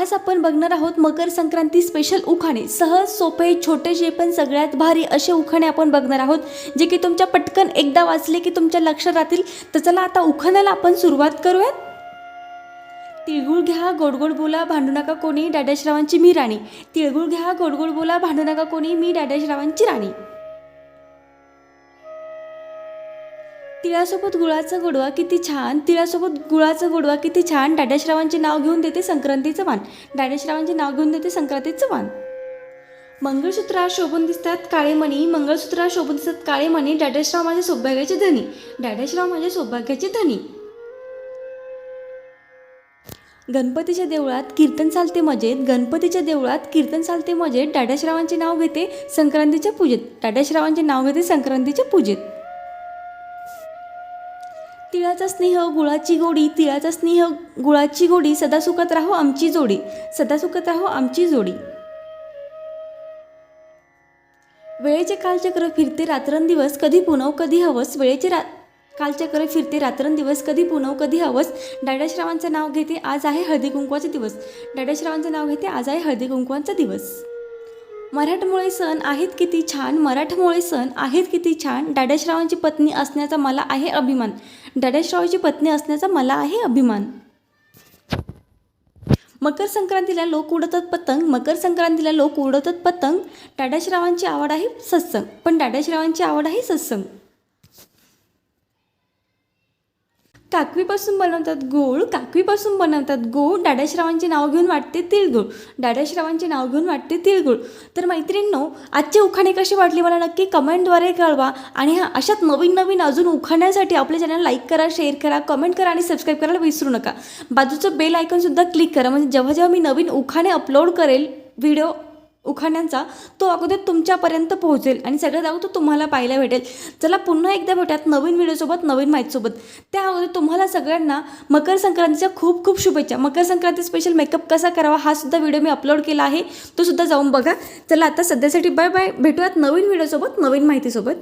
आज आपण बघणार आहोत मकर संक्रांती स्पेशल उखाणे. सहज सोपे छोटेसे पण सगळ्यात भारी असे उखाणे आपण बघणार आहोत जे की तुमच्या पटकन एकदा वाचले की तुमच्या लक्षात राहतील. तर चला आता उखाण्याला आपण सुरुवात करूयात. तिळगुळ घ्या गोडगोड बोला भांडू नका कोणी डाड्याश्रावांची मी राणी. तिळगुळ घ्या गोडगोड बोला भांडू नका कोणी मी डाड्याश्रावांची राणी. तिळासोबत गुळाचा गोडवा किती छान तिळासोबत गुळाचा गोडवा किती छान. डाड्याश्रावांचे नाव घेऊन देते संक्रांतीचं वाण. डाड्याश्रावांचे नाव घेऊन देते संक्रांतीचं वाण. मंगळसूत्रात शोभून दिसतात काळे मणी मंगळसूत्रात शोभून दिसतात काळे मणी डाड्याश्राव माझ्या सौभाग्याचे धनी. डाड्याश्राव माझ्या सौभाग्याचे धनी. गणपतीच्या देवळात कीर्तन चालते मजेत गणपतीच्या देवळात कीर्तन चालते मजेत. डाड्याश्रावांचे नाव घेते संक्रांतीच्या पूजेत. डाड्याश्रावांचे नाव घेते संक्रांतीच्या पूजेत. तिळाचा स्नेह गुळाची गोडी तिळाचा स्नेह गुळाची गोडी सदा सुखत राहो आमची जोडी सदा सुखत राहो आमची जोडी. वेळेचे कालचक्र फिरते रात्रंदिवस कधी पुनव कधी हवस. वेळेचे रा कालचक्र फिरते रात्रंदिवस कधी पुनव कधी हवस. डाड्याश्रावांचं नाव घेते आज आहे हळदी कुंकवाचा दिवस. डाड्याश्रावांचं नाव घेते आज आहे हळदी कुंकवांचा दिवस. मराठमोळे सण आहेत किती छान मराठमोळे सण आहेत किती छान डाड्याश्रावांची पत्नी असण्याचा मला आहे अभिमान. डाड्याश्रावाची पत्नी असण्याचा मला आहे अभिमान. मकर संक्रांतीला लोक उडतात पतंग मकर संक्रांतीला लोक उडवतात पतंग. डाड्याश्रावांची आवड आहे सत्संग पण डाड्याश्रावांची आवड आहे सत्संग. काकवीपासून बनवतात गूळ काकवीपासून बनवतात गूळ डाड्याश्रावांचे नाव घेऊन वाटते तिळगुळ डाड्याश्रावांचे नाव घेऊन वाटते तिळगुळ. तर मैत्रिणींनो आजचे उखाणे कसे वाटले मला नक्की कमेंटद्वारे कळवा आणि हा अशात नवीन नवीन अजून उखाण्यासाठी आपल्या चॅनल लाईक करा शेअर करा कमेंट करा आणि सबस्क्राईब करायला विसरू नका. बाजूचं बेल आयकॉनसुद्धा क्लिक करा म्हणजे जेव्हा जेव्हा मी नवीन उखाणे अपलोड करेल व्हिडिओ उखाण्यांचा तो अगोदर तुमच्यापर्यंत पोहोचेल आणि सगळ्यात अगोदर तुम्हाला पाहायला भेटेल. चला पुन्हा एकदा भेटूयात नवीन व्हिडिओसोबत नवीन माहितीसोबत. त्या अगोदर तुम्हाला सगळ्यांना मकर संक्रांतीच्या खूप खूप शुभेच्छा. मकर संक्रांती स्पेशल मेकअप कसा करावा हा सुद्धा व्हिडिओ मी अपलोड केला आहे. तो सुद्धा जाऊन बघा. चला आता सध्यासाठी बाय बाय भेटूयात नवीन व्हिडिओसोबत नवीन माहितीसोबत.